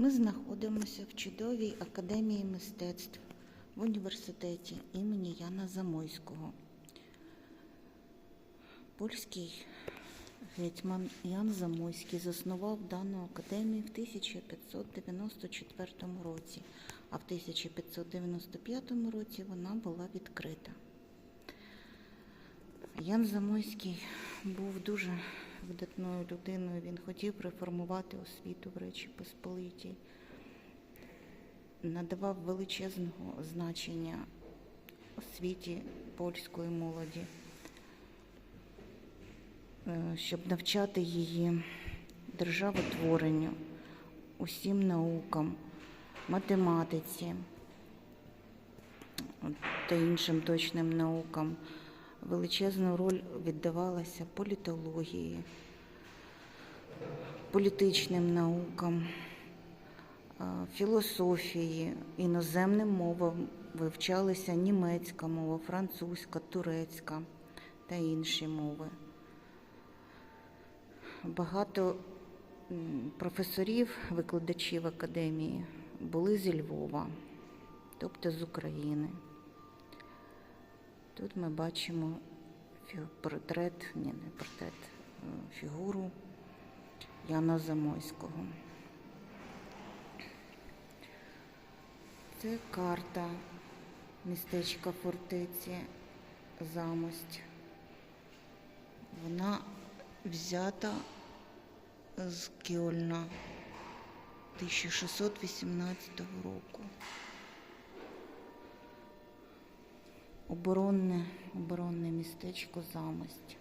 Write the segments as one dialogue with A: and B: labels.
A: Ми знаходимося в чудовій академії мистецтв в університеті імені Яна Замойського. Польський гетьман Ян Замойський заснував дану академію в 1594 році, а в 1595 році вона була відкрита. Ян Замойський був дуже видатною людиною. Він хотів реформувати освіту в Речі Посполитій, надавав величезного значення освіті польської молоді, е, щоб навчати її державотворенню, усім наукам, математиці та іншим точним наукам. Величезну роль віддавалася політології, політичним наукам, філософії, іноземним мовам вивчалися німецька мова, французька, турецька та інші мови. Багато професорів, викладачів академії були зі Львова, тобто з України. Тут ми бачимо портрет, ні, не портрет, е, фігуру Яна Замойського. Це карта містечка фортеці Замость. Вона взята з Кьольна 1618 року. Оборонне, оборонне містечко Замость.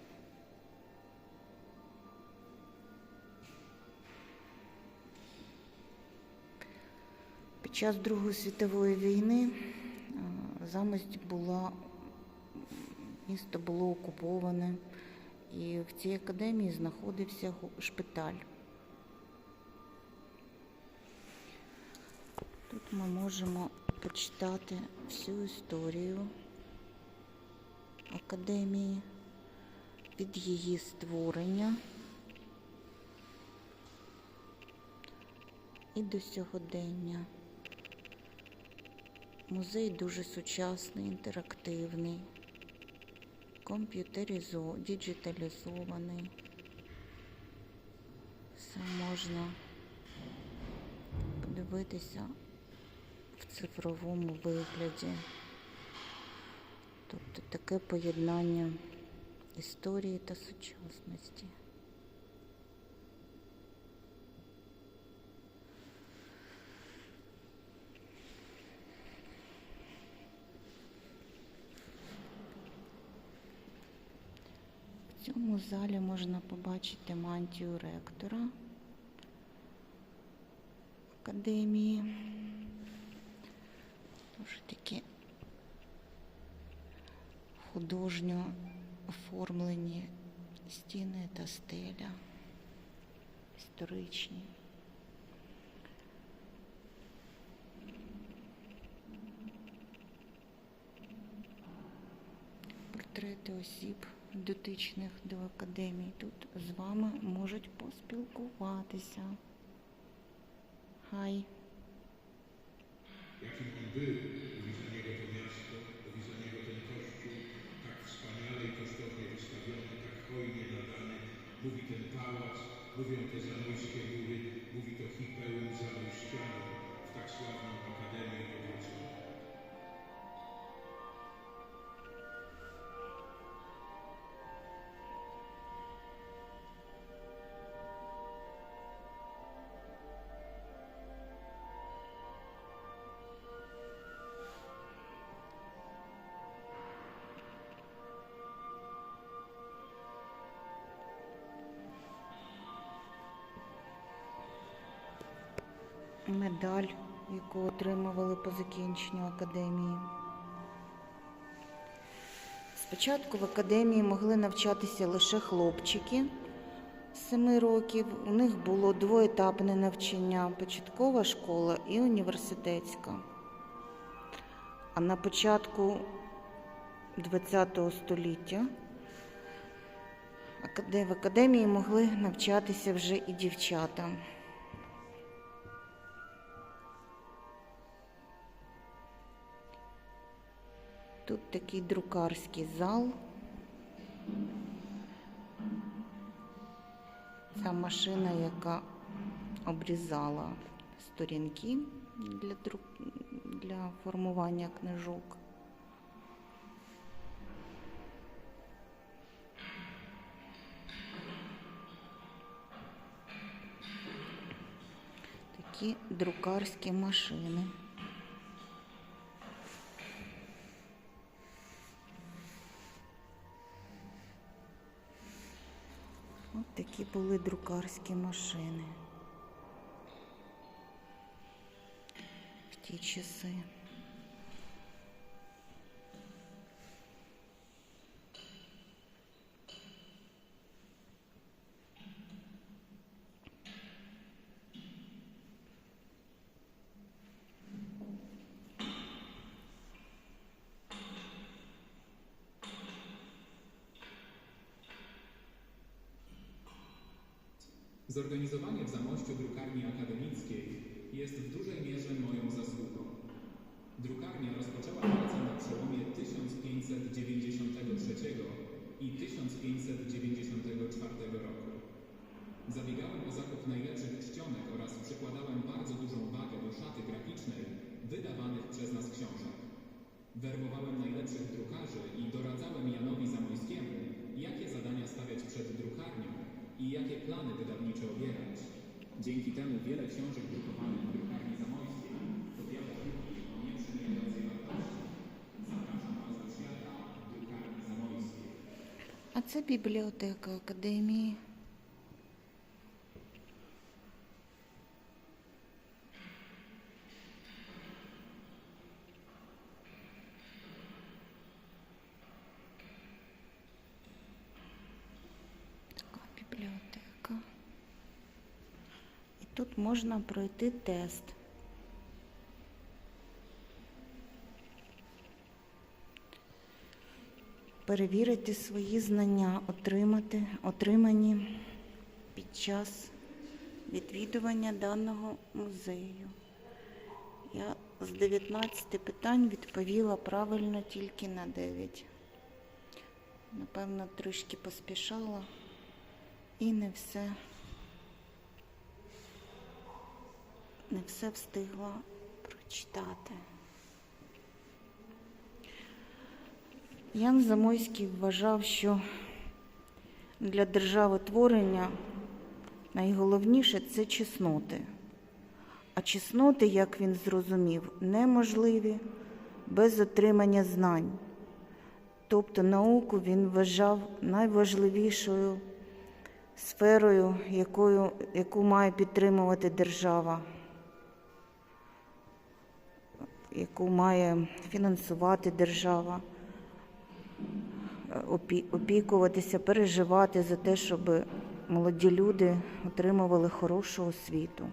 A: Під час Другої світової війни е, Замость була, місто було окуповане, і в цій академії знаходився шпиталь. Тут ми можемо почитати всю історію академії від її створення і до сьогодення. Музей дуже сучасний, інтерактивний, комп'ютеризо, діджиталізований. Все можна подивитися в цифровому вигляді. Тобто таке поєднання історії та сучасності. В цьому залі можна побачити мантію ректора академії. Дуже такі художньо оформлені стіни та стеля, історичні. Портрети осіб, дотичних до академії. Тут з вами можуть поспілкуватися. Хай.
B: Mówi ten pałac, mówią te zamojskie góry, mówi to hipeum zamojszczanu w tak sławną akademię we
A: медаль, яку отримували по закінченню академії. Спочатку в академії могли навчатися лише хлопчики з 7 років. У них було двоетапне навчання початкова школа і університетська. А на початку ХХ століття в академії могли навчатися вже і дівчата. Тут такий друкарський зал. Ця машина, яка обрізала сторінки для, друк... для формування книжок. Такі друкарські машини. Такі були друкарські машини в ті часи.
C: Zorganizowanie w Zamościu drukarni akademickiej jest w dużej mierze moją zasługą. Drukarnia rozpoczęła pracę na przełomie 1593 i 1594 roku. Zabiegałem o zakup najlepszych czcionek oraz przykładałem bardzo dużą wagę do szaty graficznej wydawanych przez nas książek. Werbowałem najlepszych drukarzy i doradzałem Janowi Zamojskiemu, jakie zadania stawiać przed drukarnią i jakie plany wydawnicze obierać. Dzięki temu wiele książek drukowanych w drukarni zamojskiej powiada drugi o nieprzymierzającej wartości. Zapraszam Was do świata w drukarni zamojskiej.
A: A co biblioteka Akademii? Можна пройти тест. перевірити свої знання, отримати, отримані під час відвідування даного музею. Я з 19 питань відповіла правильно тільки на 9. Напевно, трішки поспішала і не все, не все встигла прочитати. Ян Замойський вважав, що для державотворення найголовніше це чесноти. А чесноти, як він зрозумів, неможливі без отримання знань. Тобто науку він вважав найважливішою сферою, якою, яку має підтримувати держава, яку має фінансувати держава опі- опікуватися, переживати за те, щоб молоді люди отримували хорошу освіту.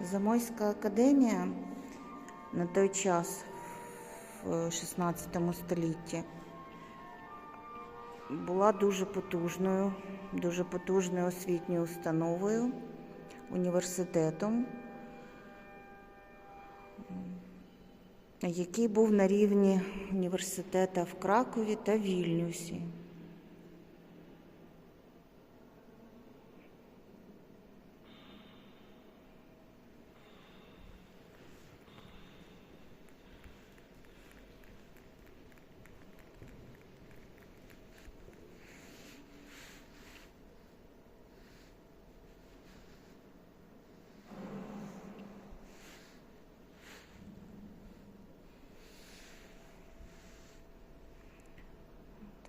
A: Замойська академія на той час в 16 столітті була дуже потужною, дуже потужною освітньою установою, університетом, який був на рівні університету в Кракові та Вільнюсі.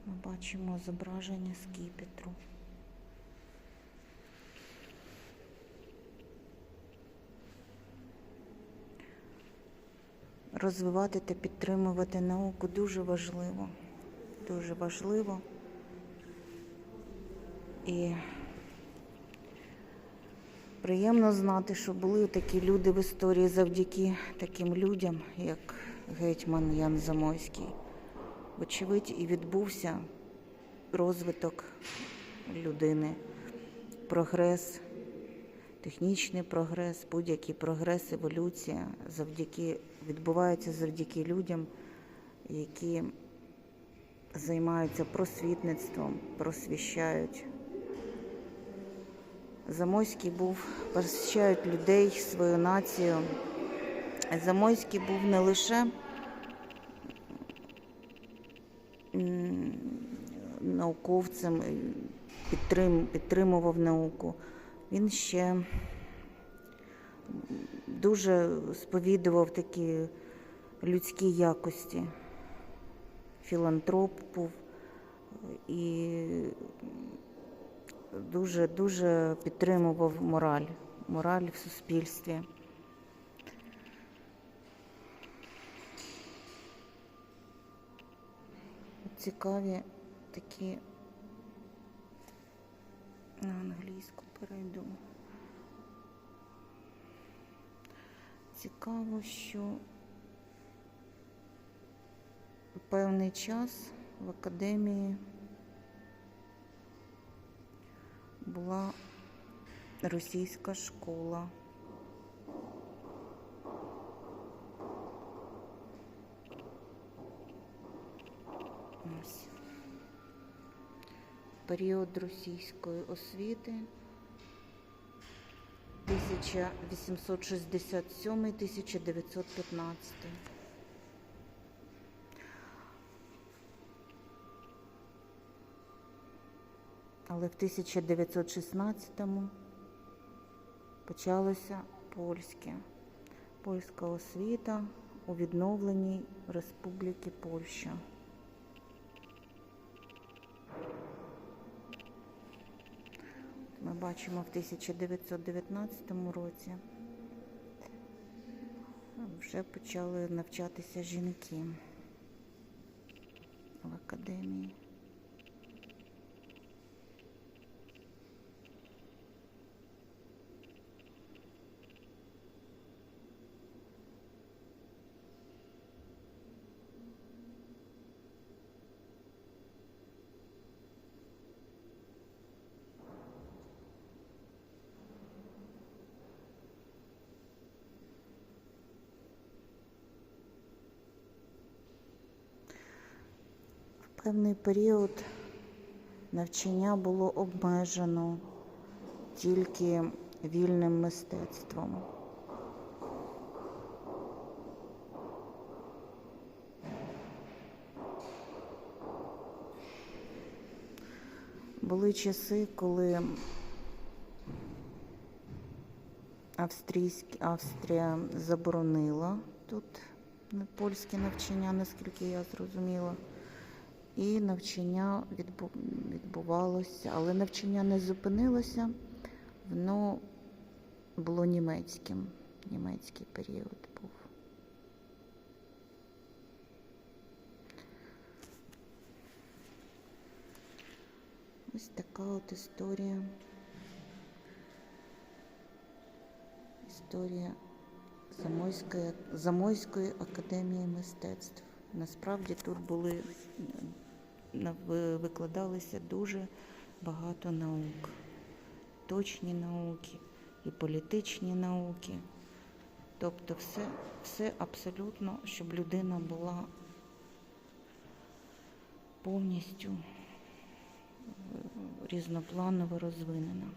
A: Ми бачимо зображення скіпетру. Розвивати та підтримувати науку дуже важливо. Дуже важливо. І Приємно знати, що були такі люди в історії завдяки таким людям, як гетьман Ян Замойський. Вочевидь, і відбувся розвиток людини, прогрес, технічний прогрес, будь-який прогрес, еволюція завдяки, відбувається завдяки людям, які займаються просвітництвом, просвіщають. Замойський був, просвіщають людей, свою націю. Замойський був не лише науковцем, підтрим, підтримував науку. Він ще дуже сповідував такі людські якості. Філантроп був і дуже дуже підтримував мораль, мораль в суспільстві. Цікаві такі на англійську перейду. Цікаво, що певний час в академії була російська школа. Період російської освіти 1867-1915. Але в 1916-му почалося польське, польська освіта у відновленій Республіки Польща. Бачимо в 1919 році вже почали навчатися жінки в академії. Певний період навчання було обмежено тільки вільним мистецтвом. Були часи, коли австрійськ... Австрія заборонила тут польське навчання, наскільки я зрозуміла. І навчання відбу... відбувалося, але навчання не зупинилося, воно було німецьким. Німецький період був. Ось така от історія. Історія Замойської, Замойської академії мистецтв. Насправді тут були викладалися дуже багато наук, точні науки і політичні науки. Тобто все, все абсолютно, щоб людина була повністю е, різнопланово розвинена.